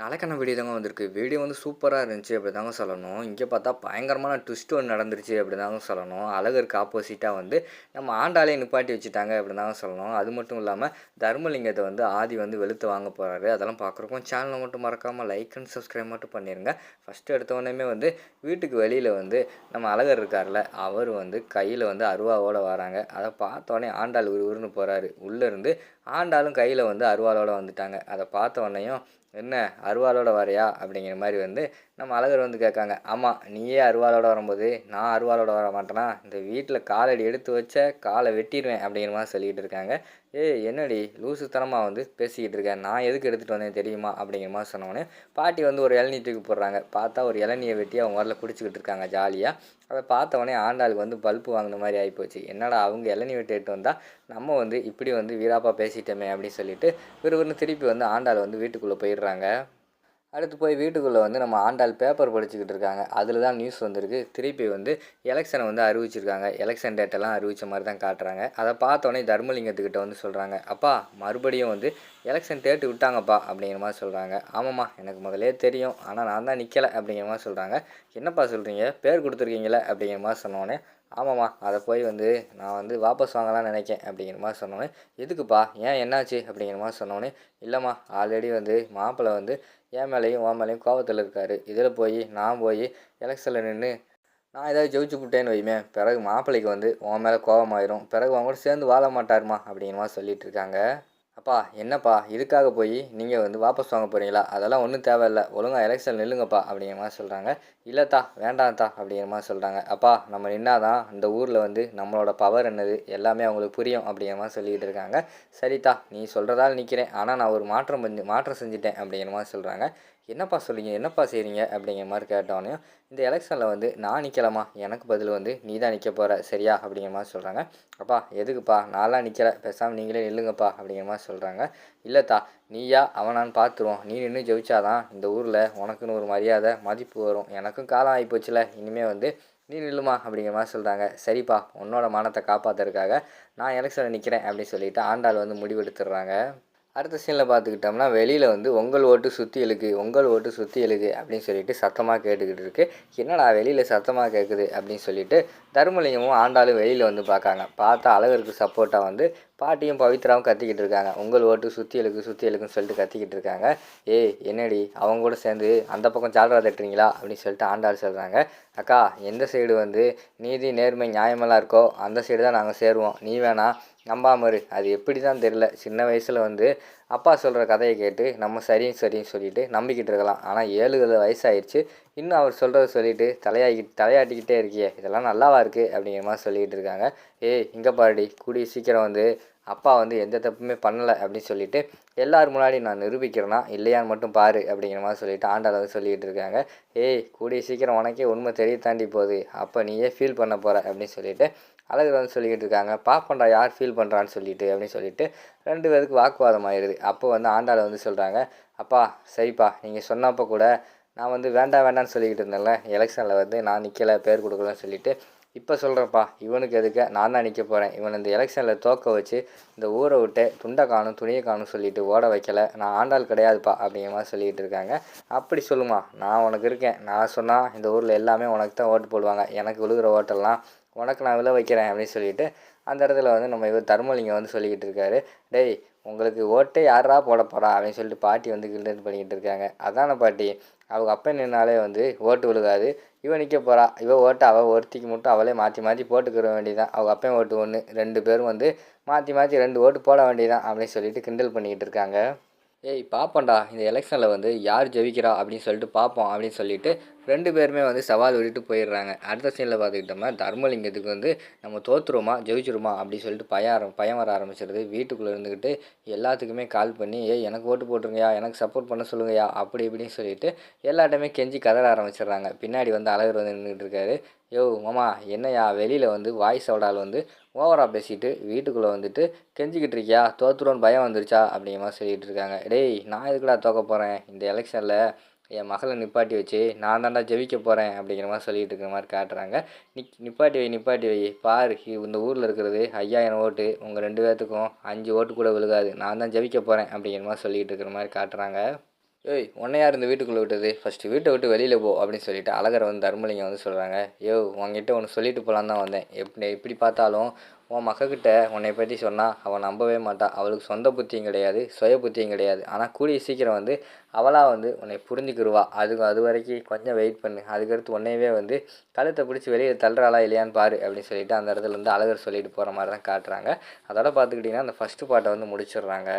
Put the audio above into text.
நாளைக்கான வீடியோ தாங்க வந்திருக்கு? வீடியோ வந்து சூப்பராக இருந்துச்சு அப்படி தாங்க சொல்லணும். இங்கே பார்த்தா பயங்கரமான ட்விஸ்ட் ஒன்று நடந்துருச்சு அப்படி தாங்க சொல்லணும். அழகருக்கு ஆப்போசிட்டாக வந்து நம்ம ஆண்டாலே நிப்பாட்டி வச்சுட்டாங்க அப்படி தாங்க சொல்லணும். அது மட்டும் இல்லாமல் தர்மலிங்கத்தை வந்து ஆதி வந்து வெளுத்து வாங்க போகிறாரு அதெல்லாம் பார்க்குறக்கும் சேனலை மட்டும் மறக்காமல் லைக் அண்ட் சப்ஸ்கிரைப் மட்டும் பண்ணிடுங்க ஃபஸ்ட்டு எடுத்தவொடனே வந்து வீட்டுக்கு வெளியில் வந்து நம்ம அழகர் இருக்கார்ல அவர் வந்து கையில் வந்து அருவாவோடு வராங்க. அதை பார்த்தோன்னே ஆண்டாள் உரு உருன்னு போகிறாரு உள்ளேருந்து ஆண்டாலும் கையில் வந்து அருவாளோட வந்துட்டாங்க. அதை பார்த்த உடனேயும் என்ன அருவாளோட வரையா? அப்படிங்கிற மாதிரி வந்து நம்ம அழகர் வந்து கேட்காங்க. ஆமாம் நீயே அருவாளோட வரும்போது நான் அருவாளோட வர மாட்டேனா இந்த வீட்டில் காலடி எடுத்து வச்ச காலை வெட்டிடுவேன் அப்படிங்கிற மாதிரி சொல்லிக்கிட்டு இருக்காங்க. ஏய் என்னடி? லூசுத்தனமாக வந்து பேசிக்கிட்டு இருக்கேன் நான் எதுக்கு எடுத்துகிட்டு வந்தேன் தெரியுமா? அப்படிங்கிற மாதிரி சொன்னோடனே பாட்டி வந்து ஒரு இளநீ தூக்கி போடுறாங்க. பார்த்தா ஒரு இளநியை வெட்டி அவங்க வரல குடிச்சிக்கிட்டு இருக்காங்க ஜாலியாக அதை பார்த்தவொடனே ஆண்டாளுக்கு வந்து பல்ப்பு வாங்கின மாதிரி ஆகிப்போச்சு என்னடா அவங்க இளநீ வெட்டிட்டு வந்தால் நம்ம வந்து இப்படி வந்து வீராப்பா பேசிட்டோமே அப்படின்னு சொல்லிட்டு விறுவிறுன்னு திருப்பி வந்து ஆண்டாள் வந்து வீட்டுக்குள்ளே போயிடுறாங்க. அடுத்து போய் வீட்டுக்குள்ளே வந்து நம்ம ஆண்டாள் பேப்பர் படிச்சுக்கிட்டு இருக்காங்க. அதில் தான் நியூஸ் வந்திருக்கு. திருப்பி வந்து எலெக்ஷனை வந்து அறிவிச்சிருக்காங்க. எலெக்ஷன் டேட்டெல்லாம் அறிவித்த மாதிரி தான் காட்டுறாங்க. அதை பார்த்தோன்னே தர்மலிங்கத்துக்கிட்ட வந்து சொல்கிறாங்க அப்பா மறுபடியும் வந்து எலெக்ஷன் டேட்டு விட்டாங்கப்பா அப்படிங்கிற மாதிரி சொல்கிறாங்க ஆமாம்மா எனக்கு முதலே தெரியும். ஆனால் நான் தான் நிற்கலை அப்படிங்கிற மாதிரி சொல்கிறாங்க என்னப்பா சொல்கிறீங்க பேர் கொடுத்துருக்கீங்களே அப்படிங்கிற மாதிரி சொன்னோன்னே ஆமாம்மா அதை போய் வந்து நான் வந்து வாபஸ் வாங்கலாம்னு நினைக்கேன் அப்படிங்கிற மாதிரி சொன்னோன்னே எதுக்குப்பா? ஏன் என்னாச்சு? அப்படிங்கிற மாதிரி சொன்னோன்னே இல்லைம்மா ஆல்ரெடி வந்து மாப்பிள்ளை வந்து என் மேலேயும் உன் மேலேயும் கோவத்தில் இருக்கார். இதில் போய் நான் போய் எலெக்ஷனில் நின்று நான் ஏதாவது ஜெயிச்சு விட்டேன்னு வைமே பிறகு மாப்பிள்ளைக்கு வந்து உன் மேலே கோவமாயிரும். பிறகு அவங்க கூட சேர்ந்து வாழ மாட்டாருமா? அப்படிங்கிற மாதிரி சொல்லிகிட்டு இருக்காங்க. அப்பா என்னப்பா இதுக்காக போய் நீங்கள் வந்து வாபஸ் வாங்க போகிறீங்களா அதெல்லாம் ஒன்றும் தேவையில்ல. ஒழுங்காக எலெக்ஷன் நில்லுங்கப்பா அப்படிங்கிற மாதிரி சொல்கிறாங்க இல்லைத்தா வேண்டாம்த்தா அப்படிங்கிற மாதிரி சொல்கிறாங்க அப்பா நம்ம நின்னாதான் இந்த ஊரில் வந்து நம்மளோட பவர் என்னது? எல்லாமே அவங்களுக்கு புரியும் அப்படிங்கிற மாதிரி சொல்லிக்கிட்டு இருக்காங்க. சரித்தா நீ சொல்கிறதால நிற்கிறேன் ஆனால் நான் ஒரு மாற்றம் பண்ணி மாற்றம் செஞ்சுட்டேன் அப்படிங்கிற மாதிரி சொல்கிறாங்க என்னப்பா சொல்லுங்க என்னப்பா செய்கிறீங்க அப்படிங்கிற மாதிரி கேட்டோன்னே இந்த எலெக்ஷனில் வந்து நான் நிற்கலாமா எனக்கு பதில் வந்து நீ தான் நிற்க போகிற சரியா? அப்படிங்கிற மாதிரி சொல்கிறாங்க அப்பா எதுக்குப்பா? நான்லாம் நிற்கிற பேசாமல் நீங்களே நில்லுங்கப்பா. அப்படிங்கிற மாதிரி சொல்கிறாங்க இல்லைத்தா நீயா? அவனான்னு பார்த்துருவோம் நீ நின்று ஜெயிச்சாதான் இந்த ஊரில் உனக்குன்னு ஒரு மரியாதை மதிப்பு வரும். எனக்கும் காலம் ஆகிப்போச்சுல இனிமேல் வந்து நீ நில்லுமா? அப்படிங்கிற மாதிரி சொல்கிறாங்க சரிப்பா. உன்னோட மானத்தை காப்பாற்றுறதுக்காக நான் எலெக்ஷனில் நிற்கிறேன் அப்படின்னு சொல்லிட்டு ஆண்டாள் வந்து முடிவெடுத்துடுறாங்க. அடுத்த சீனில் பார்த்துக்கிட்டோம்னா வெளியில் வந்து உங்கள் ஓட்டு சுற்றி இழுக்கு உங்கள் ஓட்டு சுற்றி இழுக்கு அப்படின்னு சொல்லிட்டு சத்தமாக கேட்டுக்கிட்டு இருக்கு. என்னடா வெளியில் சத்தமாக கேட்குது அப்படின்னு சொல்லிட்டு தர்மலிங்கமும் ஆண்டாளும் வெளியில் வந்து பார்க்காங்க. பார்த்தா அழகருக்கு சப்போர்ட்டாக வந்து பாட்டியும் பவித்ராவும் கத்திக்கிட்டு இருக்காங்க. உங்கள் ஓட்டு சுற்றி இழுக்கு சுற்றி இழுக்குன்னு சொல்லிட்டு கத்திக்கிட்டு இருக்காங்க. ஏய் என்னடி அவங்க கூட சேர்ந்து அந்த பக்கம் சால்ரா தட்டுறீங்களா? அப்படின்னு சொல்லிட்டு ஆண்டாள் சொல்கிறாங்க அக்கா எந்த சைடு வந்து நீதி நேர்மை நியாயமெல்லாம் இருக்கோ அந்த சைடு தான் நாங்கள் சேருவோம். நீ வேணா நம்பாமரு அது எப்படி தான் தெரில சின்ன வயசில் வந்து அப்பா சொல்கிற கதையை கேட்டு நம்ம சரியும் சரின்னு சொல்லிட்டு நம்பிக்கிட்டு இருக்கலாம். ஆனால் ஏழு வயசாயிடுச்சு இன்னும் அவர் சொல்கிறத சொல்லிட்டு தலையாகி தலையாட்டிக்கிட்டே இருக்கியே. இதெல்லாம் நல்லாவா இருக்குது அப்படிங்கிற மாதிரி சொல்லிக்கிட்டு இருக்காங்க. ஏய் இங்கே பாருடி. கூடிய சீக்கிரம் வந்து அப்பா வந்து எந்த தப்புமே பண்ணலை அப்படின்னு சொல்லிட்டு எல்லார் முன்னாடி நான் நிரூபிக்கிறேன்னா இல்லையான்னு மட்டும் பாரு அப்படிங்கிற மாதிரி சொல்லிட்டு ஆண்டாள் வந்து சொல்லிகிட்டு இருக்காங்க. ஏய் கூடிய சீக்கிரம் உனக்கே உண்மை தெரிய தாண்டி போகுது. அப்போ நீயே ஃபீல் பண்ண போகிற அப்படின்னு சொல்லிட்டு அழகு வந்து சொல்லிக்கிட்டு இருக்காங்க. பாப்பண்டா யார் ஃபீல் பண்ணுறான்னு சொல்லிட்டு அப்படின்னு சொல்லிட்டு ரெண்டு பேருக்கு வாக்குவாதம் ஆயிடுது. அப்போ வந்து ஆண்டாள் வந்து சொல்கிறாங்க அப்பா சரிப்பா நீங்கள் சொன்னப்போ கூட நான் வந்து வேண்டாம் வேண்டாம்னு சொல்லிக்கிட்டு இருந்தேன்ல எலெக்ஷனில் வந்து நான் நிற்கலை பேர் கொடுக்கலன்னு சொல்லிட்டு இப்போ சொல்கிறேன்ப்பா இவனுக்கு எதுக்க? நான் தான் நிற்க போகிறேன் இவன் இந்த எலெக்ஷனில் தோக்க வச்சு இந்த ஊரை விட்டு துண்டை காணும் துணியை காணும் சொல்லிட்டு ஓட வைக்கல. நான் ஆண்டாள் கிடையாதுப்பா அப்படிங்கிற மாதிரி சொல்லிகிட்டு இருக்காங்க. அப்படி சொல்லுமா நான் உனக்கு இருக்கேன். நான் சொன்னால் இந்த ஊரில் எல்லாமே உனக்கு தான் ஓட்டு போடுவாங்க. எனக்கு விழுகிற ஓட்டெல்லாம் உனக்கு நான் விழ வைக்கிறேன் அப்படின்னு சொல்லிட்டு அந்த இடத்துல வந்து நம்ம இவர் தர்மலிங்கம் வந்து சொல்லிக்கிட்டு இருக்காரு. டேய் உங்களுக்கு ஓட்டை யாரா போட போகிறா அப்படின்னு சொல்லிட்டு பாட்டி வந்து கிண்டல் பண்ணிக்கிட்டு இருக்காங்க. அதான பாட்டி? அவங்க அப்பா நின்னாலே வந்து ஓட்டு விழுகாது. இவன் நிற்க போகிறா இவன் ஓட்டை அவள் ஒருத்திக்கு மட்டும் அவளே மாற்றி மாற்றி போட்டுக்கிற வேண்டியதான் அவங்க அப்பையும் ஓட்டு ஒன்று ரெண்டு பேரும் வந்து மாற்றி மாற்றி ரெண்டு ஓட்டு போட வேண்டியதான் அப்படின்னு சொல்லிட்டு கிண்டல் பண்ணிக்கிட்டு இருக்காங்க. ஏய் பார்ப்போம்டா இந்த எலெக்ஷனில் வந்து யார் ஜெயிக்கிறா அப்படின்னு சொல்லிட்டு பார்ப்போம் அப்படின்னு சொல்லிட்டு ரெண்டு பேருமே வந்து சவால் விட்டுட்டு போயிடுறாங்க. அடுத்த சீனில் பார்த்துக்கிட்டோம்னா தர்மலிங்கத்துக்கு வந்து நம்ம தோற்றுருமா ஜெயிச்சிருமா அப்படின்னு சொல்லிட்டு பயம் ஆரம் பயம் வர ஆரம்பிச்சிருது. வீட்டுக்குள்ளே இருந்துக்கிட்டு எல்லாத்துக்குமே கால் பண்ணி ஏய் எனக்கு ஓட்டு போட்டுருங்கயா எனக்கு சப்போர்ட் பண்ண சொல்லுங்கயா அப்படி இப்படின்னு சொல்லிட்டு எல்லாட்டையுமே கெஞ்சி கதற ஆரம்பிச்சிடுறாங்க. பின்னாடி வந்து அழகர் வந்து நின்றுட்டு இருக்காரு. யோ மாமா என்னையா? வெளியில் வந்து வாய்ஸ் அவடால் வந்து ஓவராக பேசிட்டு வீட்டுக்குள்ளே வந்துட்டு கெஞ்சிக்கிட்டு இருக்கியா? தோத்துருவோன்னு பயம் வந்துருச்சா? அப்படிங்கிற மாதிரி சொல்லிகிட்டு இருக்காங்க. டேய் நான் எதுக்குடா தோக்க போகிறேன் இந்த எலெக்ஷனில் என் மகளை நிப்பாட்டி வச்சு நான் தாண்டா ஜெயிக்க போகிறேன் அப்படிங்கிற மாதிரி சொல்லிகிட்டு இருக்கிற மாதிரி காட்டுறாங்க. நிக் நிப்பாட்டி வை நிப்பாட்டி வை. பாரு இந்த ஊரில் இருக்கிறது ஐயாயிரம் ஓட்டு உங்கள் ரெண்டு பேர்த்துக்கும் அஞ்சு ஓட்டு கூட விழுகாது. நான் தான் ஜெயிக்க போகிறேன் அப்படிங்கிற மாதிரி சொல்லிகிட்டு இருக்கிற மாதிரி காட்டுறாங்க. ஏய் உன்னையார் இந்த வீட்டுக்குள்ளே விட்டது? ஃபஸ்ட்டு வீட்டை விட்டு வெளியில் போ அப்படின்னு சொல்லிட்டு அழகரை வந்து தர்மலிங்கம் வந்து சொல்கிறாங்க யோ உங்ககிட்ட ஒன்று சொல்லிட்டு போகலான்னு தான் வந்தேன். எப்படி எப்படி பார்த்தாலும் உன் மகக்கிட்ட உன்னை பற்றி சொன்னால் அவன் நம்பவே மாட்டா அவளுக்கு சொந்த புத்தியும் கிடையாது சுய புத்தியும் கிடையாது. ஆனால் கூடிய சீக்கிரம் வந்து அவளாக வந்து உன்னை புரிஞ்சுக்கிடுவா அது அது வரைக்கும் கொஞ்சம் வெயிட் பண்ணு. அதுக்கடுத்து உன்னையவே வந்து கழுத்தை பிடிச்சி வெளியே தள்ளுறாளா இல்லையான்னு பாரு அப்படின்னு சொல்லிட்டு அந்த இடத்துல வந்து அழகர் சொல்லிட்டு போகிற மாதிரி தான் காட்டுறாங்க. அதோட பார்த்துக்கிட்டிங்கன்னா அந்த ஃபஸ்ட்டு பாட்டை வந்து முடிச்சிடுறாங்க.